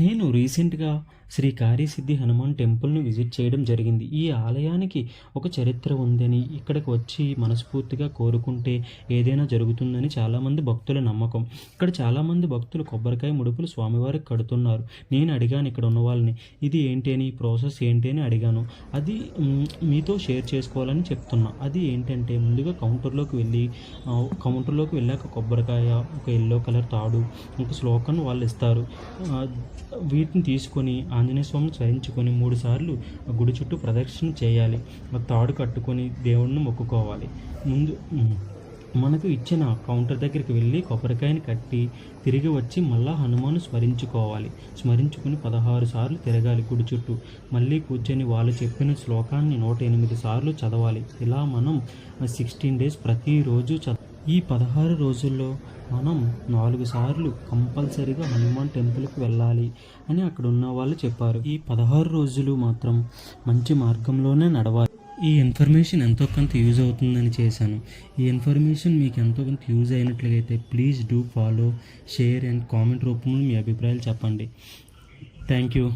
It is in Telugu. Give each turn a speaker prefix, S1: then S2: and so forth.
S1: నేను రీసెంట్గా శ్రీ కార్యసిద్ధి హనుమాన్ టెంపుల్ను విజిట్ చేయడం జరిగింది. ఈ ఆలయానికి ఒక చరిత్ర ఉందని ఇక్కడికి వచ్చి మనస్ఫూర్తిగా కోరుకుంటే ఏదైనా జరుగుతుందని చాలామంది భక్తుల నమ్మకం. ఇక్కడ చాలామంది భక్తులు కొబ్బరికాయ ముడుపులు స్వామివారికి కడుతున్నారు. నేను అడిగాను ఇక్కడ ఉన్న వాళ్ళని ఇది ఏంటి అని ప్రాసెస్ ఏంటి అని అడిగాను. అది మీతో షేర్ చేసుకోవాలని చెప్తున్నా. అది ఏంటంటే ముందుగా కౌంటర్లోకి వెళ్ళి కౌంటర్లోకి వెళ్ళాక కొబ్బరికాయ ఒక ఎల్లో కలర్ తాడు ఒక శ్లోకం వాళ్ళు ఇస్తారు. వీటిని తీసుకొని ఆంజనేయ స్వామిని స్మరించుకొని మూడు సార్లు గుడి చుట్టూ ప్రదక్షిణ చేయాలి. తాడు కట్టుకొని దేవుణ్ణి మొక్కుకోవాలి. ముందు మనకు ఇచ్చిన కౌంటర్ దగ్గరికి వెళ్ళి కొబ్బరికాయని కట్టి తిరిగి వచ్చి మళ్ళా హనుమాను స్మరించుకోవాలి. స్మరించుకుని పదహారు సార్లు తిరగాలి గుడి చుట్టూ. మళ్ళీ కూర్చొని వాళ్ళు చెప్పిన శ్లోకాన్ని నూట ఎనిమిది సార్లు చదవాలి. ఇలా మనం సిక్స్టీన్ డేస్ ప్రతిరోజు చదవ ఈ పదహారు రోజుల్లో మనం నాలుగు సార్లు కంపల్సరీగా హనుమాన్ టెంపుల్కి వెళ్ళాలి. అని అక్కడ ఉన్న వాళ్ళు చెప్పారు. ఈ పదహారు రోజులు మాత్రం మంచి మార్గంలోనే నడవాలి. ఈ ఇన్ఫర్మేషన్ ఎంతో కొంత యూజ్ అవుతుందని చేశాను. ఈ ఇన్ఫర్మేషన్ మీకు ఎంతో కొంత యూజ్ అయినట్లయితే please do follow share and comment రూపంలో మీ అభిప్రాయాలు చెప్పండి. Thank you.